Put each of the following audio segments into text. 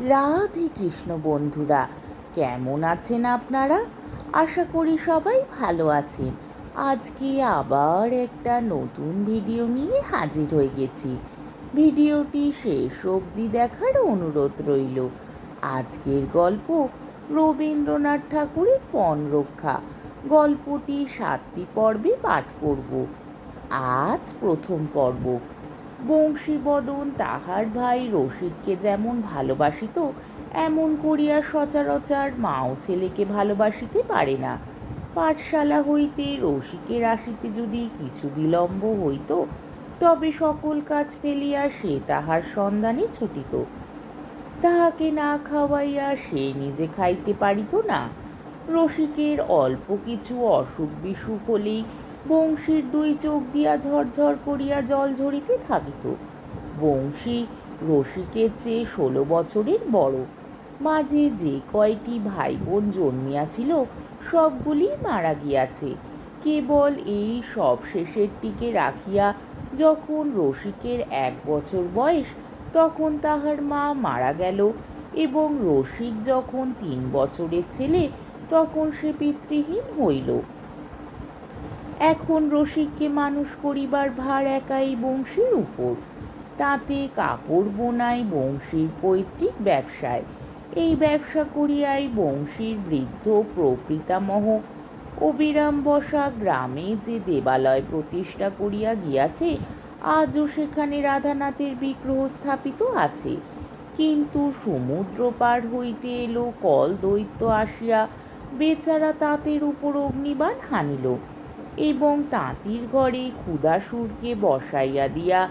রাধে কৃষ্ণ বন্ধুরা, কেমন আছেন আপনারা? আশা করি সবাই ভালো আছেন। আজকে আবার একটা নতুন ভিডিও নিয়ে হাজির হয়ে গেছি। ভিডিওটি শেষ অবধি দেখার অনুরোধ রইল। আজকের গল্প রবীন্দ্রনাথ ঠাকুরের পণ রক্ষা। গল্পটি সাতটি পর্বে পাঠ করব। আজ প্রথম পর্ব। বংশীবদন তাহার ভাই রসিককে যেমন ভালোবাসিত, এমন করিয়া সচরাচর মাও ছেলেকে ভালোবাসিতে পারে না। পাঠশালা হইতে রসিকের আসিতে যদি কিছু বিলম্ব হইত, তবে সকল কাজ ফেলিয়া সে তাহার সন্ধানে ছুটিত। তাহাকে না খাওয়াইয়া সে নিজে খাইতে পারিত না। রসিকের অল্প কিছু অসুখ বিসুখ হলেই বংশীর দুই চোখ দিয়া ঝরঝর করিয়া জল ঝরিতে থাকিত। বংশী রসিকের চেয়ে ষোলো বছরের বড়। মাঝে যে কয়টি ভাই বোন জন্মিয়াছিল, সবগুলি মারা গিয়াছে। কেবল এই সব শেষেরটিকে রাখিয়া যখন রসিকের এক বছর বয়স, তখন তাহার মা মারা গেল এবং রসিক যখন তিন বছরের ছেলে, তখন সে পিতৃহীন হইল। এখন রসিককে মানুষ করিবার ভার একাই বংশীর উপর। তাতে কাপড় বোনাই বংশীর পৈতৃক ব্যবসায়। এই ব্যবসা করিয়াই বংশীর বৃদ্ধ প্রকৃতামহ অবিরাম বসা গ্রামে যে দেবালয় প্রতিষ্ঠা করিয়া গিয়াছে, আজও সেখানে রাধানাথের বিগ্রহ স্থাপিত আছে। কিন্তু সমুদ্র পার হইতে এলো কল দৈত্য আসিয়া, বেচারা তাঁতের উপর অগ্নিবাণ হানিল। এবং তাঁতির ঘরে ক্ষুদাসুরকে বসাইয়া দিয়া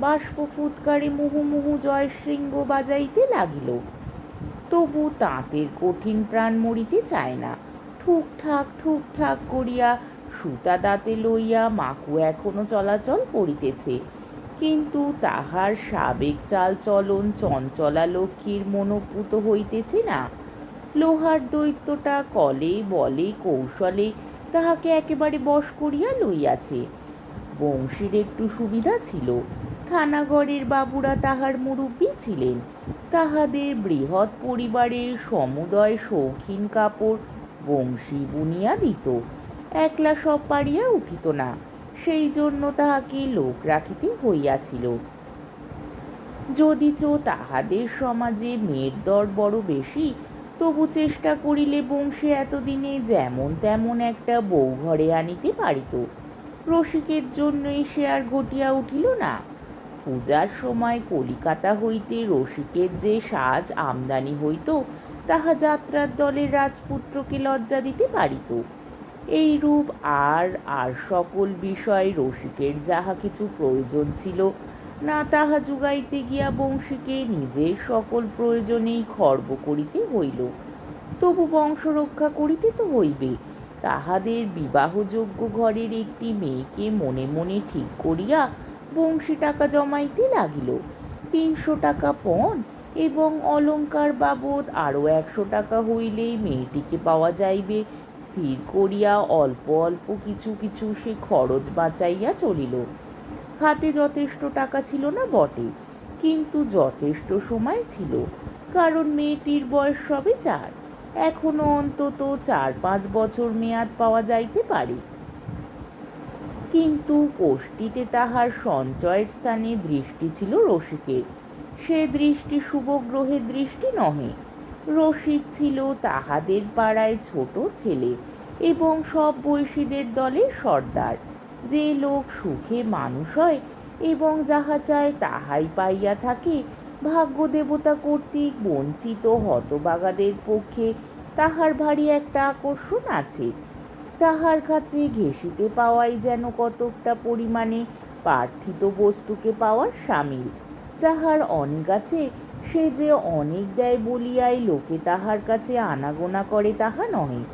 বাষ্প ফুৎকারে মুহুমুহু জয়শৃঙ্গ বাজাইতে লাগিল। তবু তাঁতের কঠিন প্রাণ মরিতে চায় না। ঠুকঠাক ঠুকঠাক করিয়া সুতা দাঁতে লইয়া মাকু এখনও চলাচল করিতেছে। কিন্তু তাহার সাবেক চাল চলন চঞ্চলা লক্ষ্মীর মনোপুত হইতেছে না। লোহার দৈত্যটা কলে বলে কৌশলে তাহাকে একেবারে বশ করিয়া লইয়াছে। বংশীর একটু সুবিধা ছিল। থানাগড়ের বাবুরা তাহার মুরব্বী ছিলেন। তাহাদের বৃহৎ পরিবারের সমুদয় শৌখিন কাপড় বংশী বুনিয়া দিত। একলা সব পারিয়া উঠিত না, সেই জন্য তাহাকে লোক রাখিতে হইয়াছিল। যদিচ তাহাদের সমাজে মেয়ের দর বড় বেশি তবু চেষ্টা করিলে বংশী এতদিনে যেমন তেমন একটা বউ ঘরে আনিতে পারিত। রসিকের জন্যই সে আর ঘটিয়া উঠিল না। পূজার সময় কলিকাতা হইতে রসিকের যে সাজ আমদানি হইত, তাহা যাত্রার দলের রাজপুত্রকে লজ্জা দিতে পারিত। এই রূপ আর আর সকল বিষয় রসিকের যাহা কিছু প্রয়োজন ছিল না তাহা জুগাইতে গিয়া বংশীকে নিজের সকল প্রয়োজনেই খর্ব করিতে হইল। তবু বংশ রক্ষা করিতে তো হইবে। তাহাদের বিবাহযোগ্য ঘরের একটি মেয়েকে মনে মনে ঠিক করিয়া বংশী টাকা জমাইতে লাগিল। তিনশো টাকা পণ এবং অলঙ্কার বাবদ আরও একশো টাকা হইলেই মেয়েটিকে পাওয়া যাইবে। স্থির করিয়া অল্প অল্প কিছু কিছু সে খরচ বাঁচাইয়া চলিল। হাতে যথেষ্ট টাকা ছিল না বটে, কিন্তু যথেষ্ট সময় ছিল, কারণ মেয়েটির বয়স সবে চার। এখনও অন্তত চার পাঁচ বছর মেয়াদ পাওয়া যাইতে পারে। কিন্তু কোষ্ঠীতে তাহার সঞ্চয়ের স্থানে দৃষ্টি ছিল রসিকের। সে দৃষ্টি শুভ গ্রহের দৃষ্টি নহে। রসিক ছিল তাহাদের পাড়ায় ছোট ছেলে এবং সব বয়সীদের দলের সর্দার। যে লোক সুখে মানুষ হয় এবং যাহা চায় তাহাই পাইয়া থাকে, ভাগ্য দেবতা কর্তৃক বঞ্চিত হতবাগাদের পক্ষে তাহার ভারী একটা আকর্ষণ আছে। তাহার কাছে ঘেঁষিতে পাওয়াই যেন কতকটা পরিমাণে পার্থিত বস্তুকে পাওয়ার সামিল। যাহার অনেক আছে, সে যে অনেক দেয় বলিয়াই লোকে তাহার কাছে আনাগোনা করে তাহা নহে।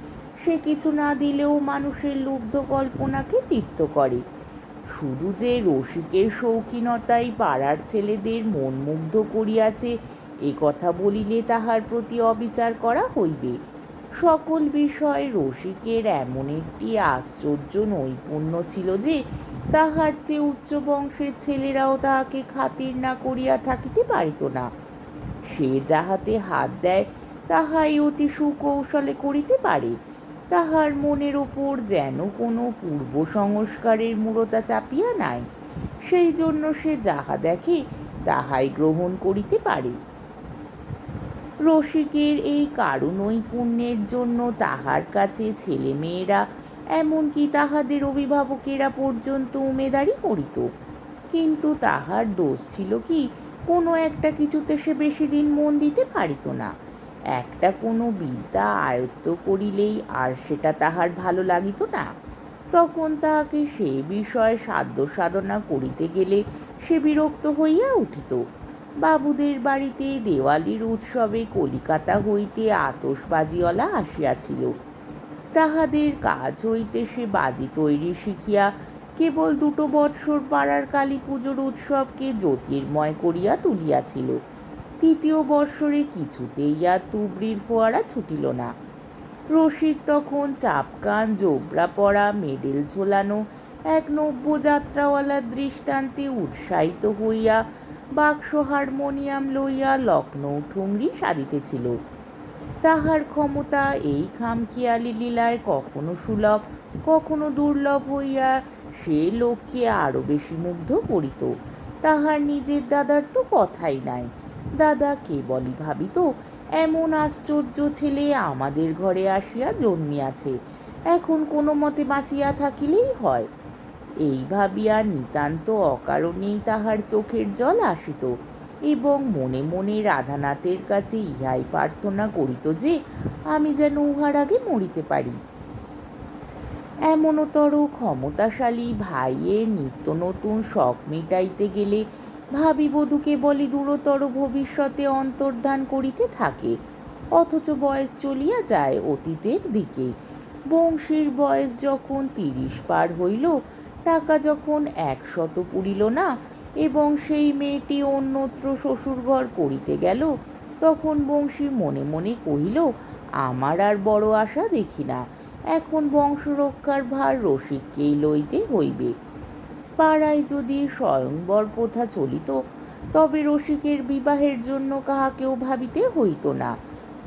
সে কিছু না দিলেও মানুষের লুব্ধ কল্পনাকে তৃপ্ত করে। শুধু যে রসিকের শৌখিনতাই পাড়ার ছেলেদের মন মুগ্ধ করিয়াছে, এ কথা বলিলে তাহার প্রতি অবিচার করা হইবে। সকল বিষয় রসিকের এমন একটি আশ্চর্য নৈপুণ্য ছিল যে, তাহার চেয়ে উচ্চ বংশের ছেলেরাও তাহাকে খাতির না করিয়া থাকিতে পারিত না। সে যাহাতে হাত দেয়, তাহাই অতি সুকৌশলে করিতে পারে। তাহার মনের ওপর যেন কোনো পূর্ব সংস্কারের মূরতা চাপিয়া নাই। সেই জন্য সে যাহা দেখে, তাহাই গ্রহণ করিতে পারে। রসিকের এই কারুনৈপুণ্যের জন্য তাহার কাছে ছেলেমেয়েরা, এমনকি তাহাদের অভিভাবকেরা পর্যন্ত উমেদারি করিত। কিন্তু তাহার দোষ ছিল কি, কোনো একটা কিছুতে সে বেশি দিন মন দিতে পারিত না। একটা কোনো বিদ্যা আয়ত্ত করিলেই আর সেটা তাহার ভালো লাগিত না। তখন তাহাকে সে বিষয়ে সাধ্য সাধনা করিতে গেলে সে বিরক্ত হইয়া উঠিত। বাবুদের বাড়িতে দেওয়ালির উৎসবে কলিকাতা হইতে আতসবাজিওয়ালা আসিয়াছিল। তাহাদের কাজ হইতে সে বাজি তৈরি শিখিয়া কেবল দুটো বৎসর পাড়ার কালী পুজোর উৎসবকে জ্যোতির্ময় করিয়া তুলিয়াছিল। তৃতীয় বৎসরে কিছুতেই আর তুবড়ির ফোয়ারা ছুটিল না। রসিক তখন চাপকান জোবরা পরা মেডেল ঝোলানো, এক নব্য যাত্রাওয়ালার দৃষ্টান্তে উৎসাহিত হইয়া বাক্স হারমোনিয়াম লইয়া লখনৌ ঠুংরি সাধিতেছিল। তাহার ক্ষমতা এই খামখেয়ালি লীলায় কখনো সুলভ, কখনো দুর্লভ হইয়া সে লোককে আরও বেশি মুগ্ধ করিত। তাহার নিজের দাদার তো কথাই নাই। দাদা কেবলই ভাবিত, এমন আশ্চর্য ছেলে আমাদের ঘরে আসিয়া জন্মিয়াছে। এখন কোনো মতে বাঁচিয়া থাকিলেই হয়। এই ভাবিয়া নিতান্ত অকারণেই তাহার চোখের জল আসিত এবং মনে মনে রাধানাথের কাছে ইহাই প্রার্থনা করিত যে, আমি যেন উহার আগে মরিতে পারি। এমনতর ক্ষমতাশালী ভাইয়ের নিত্য নতুন শখ মিটাইতে গেলে ভাবিবধূকে বলি দূরতর ভবিষ্যতে অন্তর্ধান করিতে থাকে। অথচ বয়স চলিয়া যায় অতীতের দিকে। বংশীর বয়স যখন তিরিশ পার হইল, টাকা যখন একশত পুরিল না, এবং সেই মেয়েটি অন্যত্র শ্বশুরঘর করিতে গেল, তখন বংশী মনে মনে কহিল, আমার আর বড় আশা দেখি না। এখন বংশরক্ষার ভার রসিককেই লইতে হইবে। পাড়ায় যদি স্বয়ংবর প্রথা চলিত, তবে রসিকের বিবাহের জন্য কাহাকেও ভাবিতে হইত না।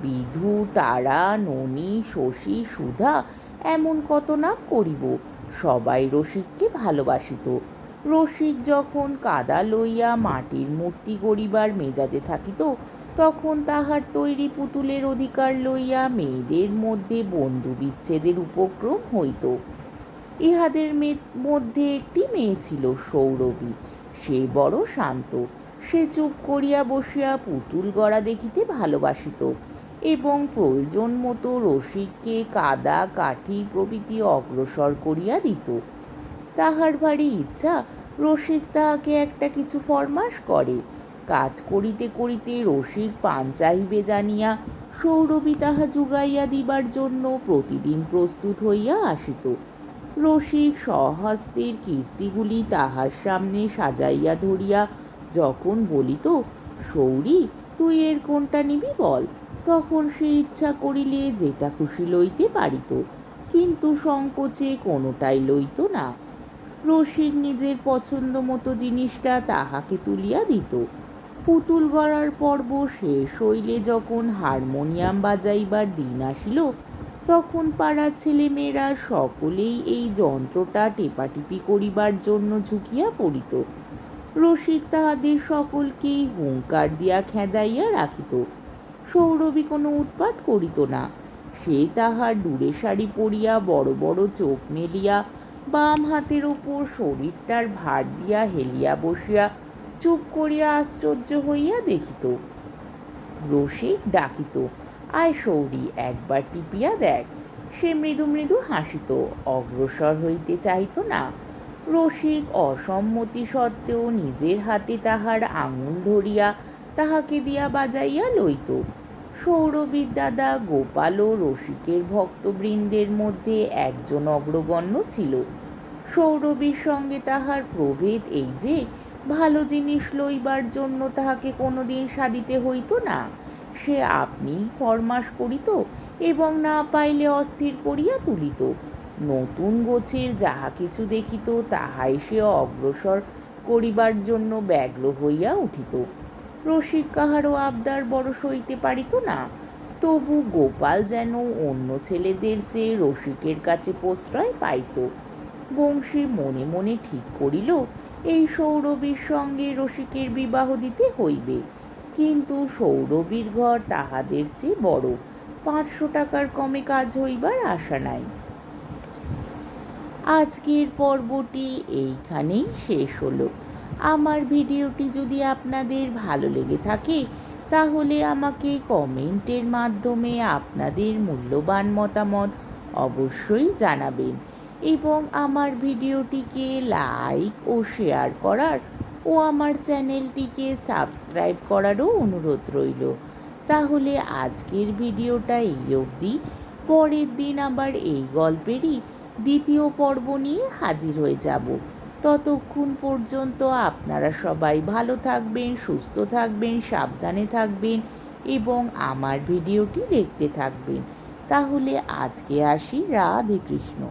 বিধু, তারা, ননী, শশী, সুধা এমন কত নাম করিব, সবাই রসিককে ভালোবাসিত। রসিক যখন কাদা লইয়া মাটির মূর্তি গড়িবার মেজাজে থাকিত, তখন তাহার তৈরি পুতুলের অধিকার লইয়া মেয়েদের মধ্যে বন্ধু বিচ্ছেদের উপক্রম হইত। ইহাদের মধ্যে একটি মেয়ে ছিল সৌরভী। সে বড় শান্ত। সে চুপ করিয়া বসিয়া পুতুল গড়া দেখিতে ভালোবাসিত এবং প্রয়োজন মতো রসিককে কাদা, কাঠি প্রভৃতি অগ্রসর করিয়া দিত। তাহার ভারী ইচ্ছা, রসিক তাহাকে একটা কিছু ফরমাস করে। কাজ করিতে করিতে রসিক পান চাহিবে জানিয়া সৌরভী তাহা জুগাইয়া দিবার জন্য প্রতিদিন প্রস্তুত হইয়া আসিত। রসিক স্বহস্তের কীর্তিগুলি তাহার সামনে সাজাইয়া ধরিয়া যখন বলিত সৌরি তুই এর কোনটা নিবি বল? তখন সে ইচ্ছা করিলে যেটা খুশি লইতে পারিত, কিন্তু সংকোচে কোনোটাই লইত না। রসিক নিজের পছন্দ মতো জিনিসটা তাহাকে তুলিয়া দিত। পুতুল গড়ার পর্ব শেষ হইলে যখন হারমোনিয়াম বাজাইবার দিন আসিল তখন পাড়ার ছেলেমেয়েরা সকলেই এই যন্ত্রটা টেপাটিপি করিবার জন্য ঝুঁকিয়া পড়িত। রসিক তাহাদের সকলকেই হুঙ্কার দিয়া খেদাইয়া রাখিত। সৌরভী কোনো উৎপাত করিত না। সে তাহার দূরে শাড়ি পরিয়া বড় বড় চোখ মেলিয়া বাম হাতের ওপর শরীরটার ভার দিয়া হেলিয়া বসিয়া চুপ করিয়া আশ্চর্য হইয়া দেখিত। রসিক ডাকিত আয় সৌরি, একবার টিপিয়া দেখ। সে মৃদু মৃদু হাসিত, অগ্রসর হইতে চাহিত না। রসিক অসম্মতি সত্ত্বেও নিজের হাতে তাহার আঙুল ধরিয়া তাহাকে দিয়া বাজাইয়া লইত। সৌরবীর দাদা গোপাল ও রসিকের ভক্তবৃন্দের মধ্যে একজন অগ্রগণ্য ছিল। সৌরবীর সঙ্গে তাহার প্রভেদ এই যে, ভালো জিনিস লইবার জন্য তাহাকে কোনোদিন সাধিতে হইত না। সে আপনি ফরমাস করিত এবং না পাইলে অস্থির করিয়া তুলিত। নতুন গোছের যাহা কিছু দেখিত, তাহাই সে অগ্রসর করিবার জন্য ব্যগ্র হইয়া উঠিত। রসিক কাহারও আবদার বড় সইতে পারিত না। তবু গোপাল যেন অন্য ছেলেদের চেয়ে রসিকের কাছে প্রশ্রয় পাইত। বংশী মনে মনে ঠিক করিল, এই সৌরভীর সঙ্গে রসিকের বিবাহ দিতে হইবে। কিন্তু সৌরভীর ঘর তাহাদের চেয়ে বড়। পাঁচশো টাকার কমে কাজ হইবার আশা নাই। আজকের পর্বটি এইখানেই শেষ হলো। আমার ভিডিওটি যদি আপনাদের ভালো লেগে থাকে, তাহলে আমাকে কমেন্টের মাধ্যমে আপনাদের মূল্যবান মতামত অবশ্যই জানাবেন এবং আমার ভিডিওটিকে লাইক ও শেয়ার করার ও আমার চ্যানেলটিকে সাবস্ক্রাইব করারও অনুরোধ রইল। তাহলে আজকের ভিডিওটা এই অবধি। পরের দিন আবার এই গল্পেরই দ্বিতীয় পর্ব নিয়ে হাজির হয়ে যাব। ততক্ষণ পর্যন্ত আপনারা সবাই ভালো থাকবেন, সুস্থ থাকবেন, সাবধানে থাকবেন এবং আমার ভিডিওটি দেখতে থাকবেন। তাহলে আজকে আসি রাধে কৃষ্ণ।